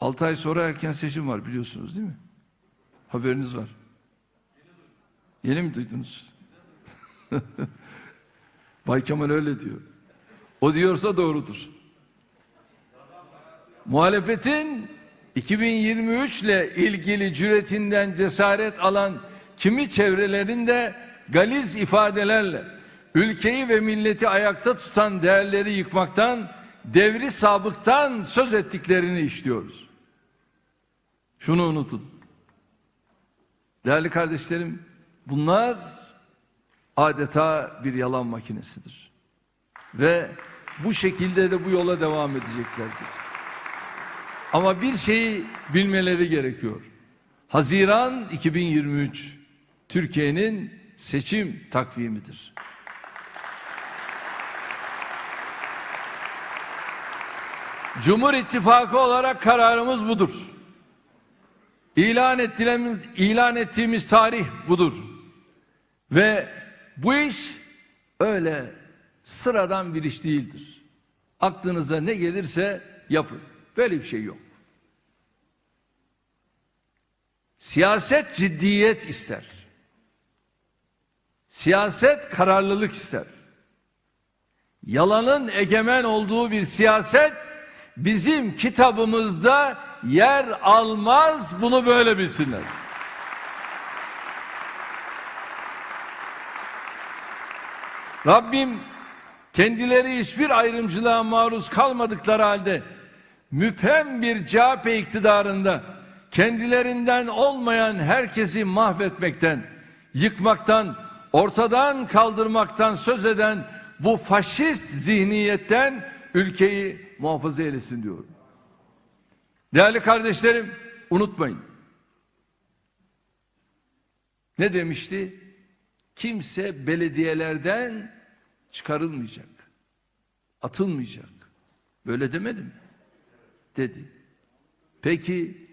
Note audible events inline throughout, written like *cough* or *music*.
6 ay sonra erken seçim var biliyorsunuz değil mi? Haberiniz var. Yeni mi duydunuz? *laughs* Bay Kemal öyle diyor. O diyorsa doğrudur. Muhalefetin 2023 ile ilgili cüretinden cesaret alan kimi çevrelerinde galiz ifadelerle ülkeyi ve milleti ayakta tutan değerleri yıkmaktan, devri sabıktan söz ettiklerini işliyoruz. Şunu unutun. Değerli kardeşlerim, bunlar adeta bir yalan makinesidir. Ve bu şekilde de bu yola devam edeceklerdir. Ama bir şeyi bilmeleri gerekiyor. Haziran 2023 Türkiye'nin seçim takvimidir. Cumhur İttifakı olarak kararımız budur. İlan ettiğimiz, ilan ettiğimiz tarih budur. Ve bu iş öyle sıradan bir iş değildir. Aklınıza ne gelirse yapın. Böyle bir şey yok. Siyaset ciddiyet ister. Siyaset kararlılık ister. Yalanın egemen olduğu bir siyaset bizim kitabımızda yer almaz. Bunu böyle bilsinler. Rabbim kendileri hiçbir ayrımcılığa maruz kalmadıkları halde müphem bir CHP iktidarında kendilerinden olmayan herkesi mahvetmekten, yıkmaktan, ortadan kaldırmaktan söz eden bu faşist zihniyetten ülkeyi muhafaza eylesin diyorum. Değerli kardeşlerim unutmayın. Ne demişti? Kimse belediyelerden çıkarılmayacak. Atılmayacak. Böyle demedi mi? Dedi. Peki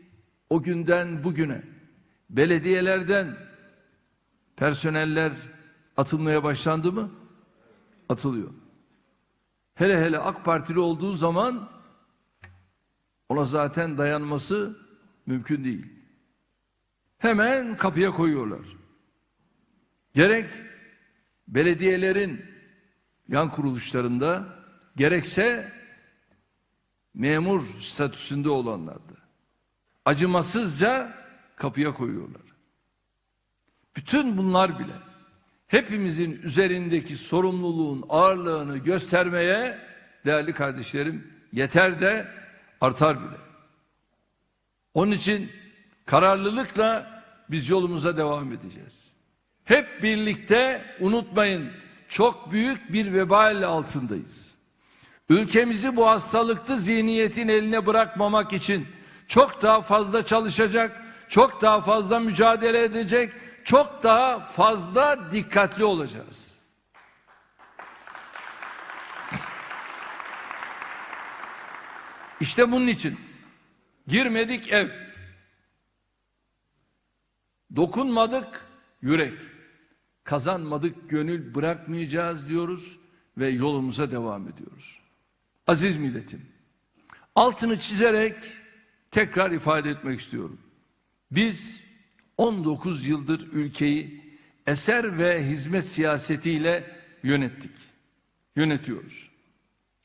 o günden bugüne belediyelerden personeller atılmaya başlandı mı? Atılıyor. Hele hele AK Partili olduğu zaman ona zaten dayanması mümkün değil. Hemen kapıya koyuyorlar. Gerek belediyelerin yan kuruluşlarında gerekse memur statüsünde olanlarda acımasızca kapıya koyuyorlar. Bütün bunlar bile hepimizin üzerindeki sorumluluğun ağırlığını göstermeye değerli kardeşlerim yeter de artar bile. Onun için kararlılıkla biz yolumuza devam edeceğiz. Hep birlikte unutmayın çok büyük bir vebal altındayız. Ülkemizi bu hastalıklı zihniyetin eline bırakmamak için çok daha fazla çalışacak, çok daha fazla mücadele edecek, çok daha fazla dikkatli olacağız. İşte bunun için girmedik ev, dokunmadık yürek, kazanmadık gönül bırakmayacağız diyoruz ve yolumuza devam ediyoruz. Aziz milletim, altını çizerek tekrar ifade etmek istiyorum. Biz 19 yıldır ülkeyi eser ve hizmet siyasetiyle yönettik. Yönetiyoruz.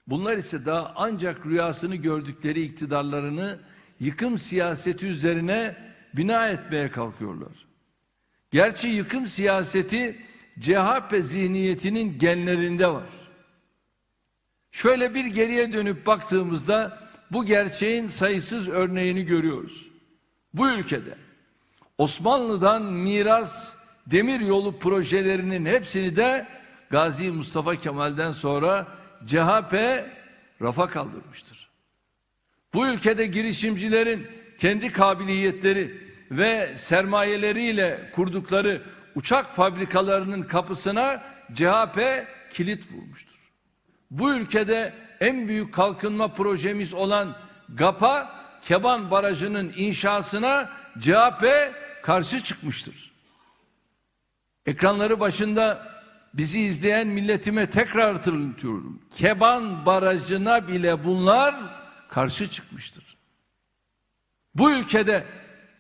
Bunlar ise daha ancak rüyasını gördükleri iktidarlarını yıkım siyaseti üzerine bina etmeye kalkıyorlar. Gerçi yıkım siyaseti CHP zihniyetinin genlerinde var. Şöyle bir geriye dönüp baktığımızda bu gerçeğin sayısız örneğini görüyoruz. Bu ülkede Osmanlı'dan miras demir yolu projelerinin hepsini de Gazi Mustafa Kemal'den sonra CHP rafa kaldırmıştır. Bu ülkede girişimcilerin kendi kabiliyetleri ve sermayeleriyle kurdukları uçak fabrikalarının kapısına CHP kilit vurmuştur. Bu ülkede en büyük kalkınma projemiz olan GAP'a Keban Barajı'nın inşasına CHP karşı çıkmıştır. Ekranları başında bizi izleyen milletime tekrar hatırlatıyorum. Keban Barajı'na bile bunlar karşı çıkmıştır. Bu ülkede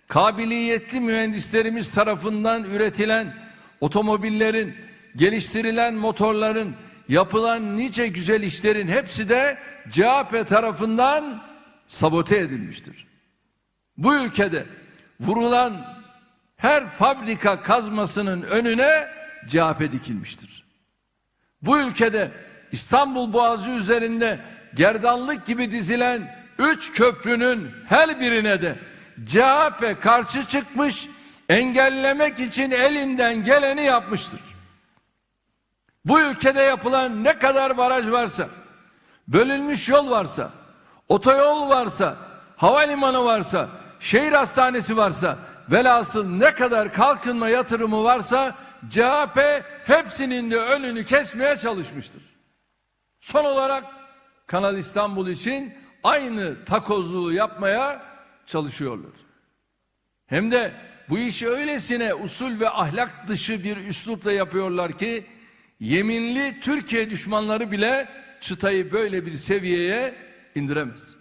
kabiliyetli mühendislerimiz tarafından üretilen otomobillerin, geliştirilen motorların, yapılan nice güzel işlerin hepsi de CHP tarafından sabote edilmiştir. Bu ülkede vurulan her fabrika kazmasının önüne CHP dikilmiştir. Bu ülkede İstanbul Boğazı üzerinde gerdanlık gibi dizilen üç köprünün her birine de CHP karşı çıkmış, engellemek için elinden geleni yapmıştır. Bu ülkede yapılan ne kadar baraj varsa, bölünmüş yol varsa, otoyol varsa, havalimanı varsa, şehir hastanesi varsa, velhasıl ne kadar kalkınma yatırımı varsa CHP hepsinin de önünü kesmeye çalışmıştır. Son olarak Kanal İstanbul için aynı takozluğu yapmaya çalışıyorlar. Hem de bu işi öylesine usul ve ahlak dışı bir üslupla yapıyorlar ki yeminli Türkiye düşmanları bile çıtayı böyle bir seviyeye indiremez.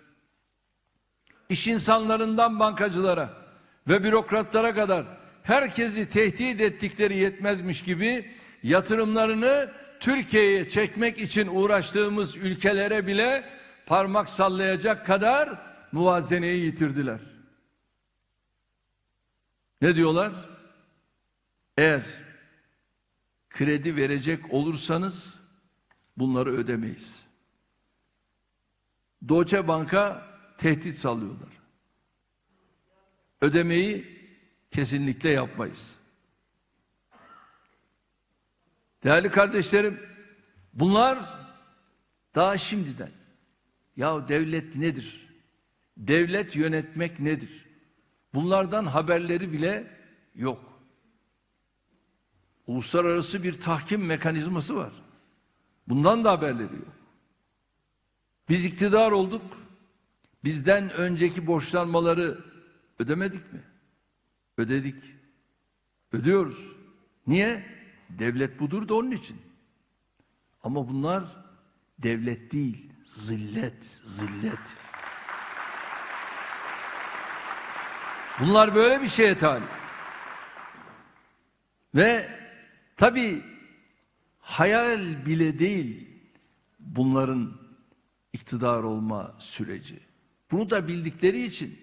İş insanlarından bankacılara ve bürokratlara kadar herkesi tehdit ettikleri yetmezmiş gibi yatırımlarını Türkiye'ye çekmek için uğraştığımız ülkelere bile parmak sallayacak kadar muvazeneyi yitirdiler. Ne diyorlar? Eğer kredi verecek olursanız bunları ödemeyiz. Deutsche Bank'a tehdit sallıyorlar. Ödemeyi kesinlikle yapmayız. Değerli kardeşlerim, bunlar daha şimdiden. Ya devlet nedir? Devlet yönetmek nedir? Bunlardan haberleri bile yok. Uluslararası bir tahkim mekanizması var. Bundan da haberleri yok. Biz iktidar olduk. Bizden önceki borçlanmaları ödemedik mi? Ödedik. Ödüyoruz. Niye? Devlet budur da onun için. Ama bunlar devlet değil, zillet, zillet. Bunlar böyle bir şeye talip. Ve tabi hayal bile değil bunların iktidar olma süreci. Bunu da bildikleri için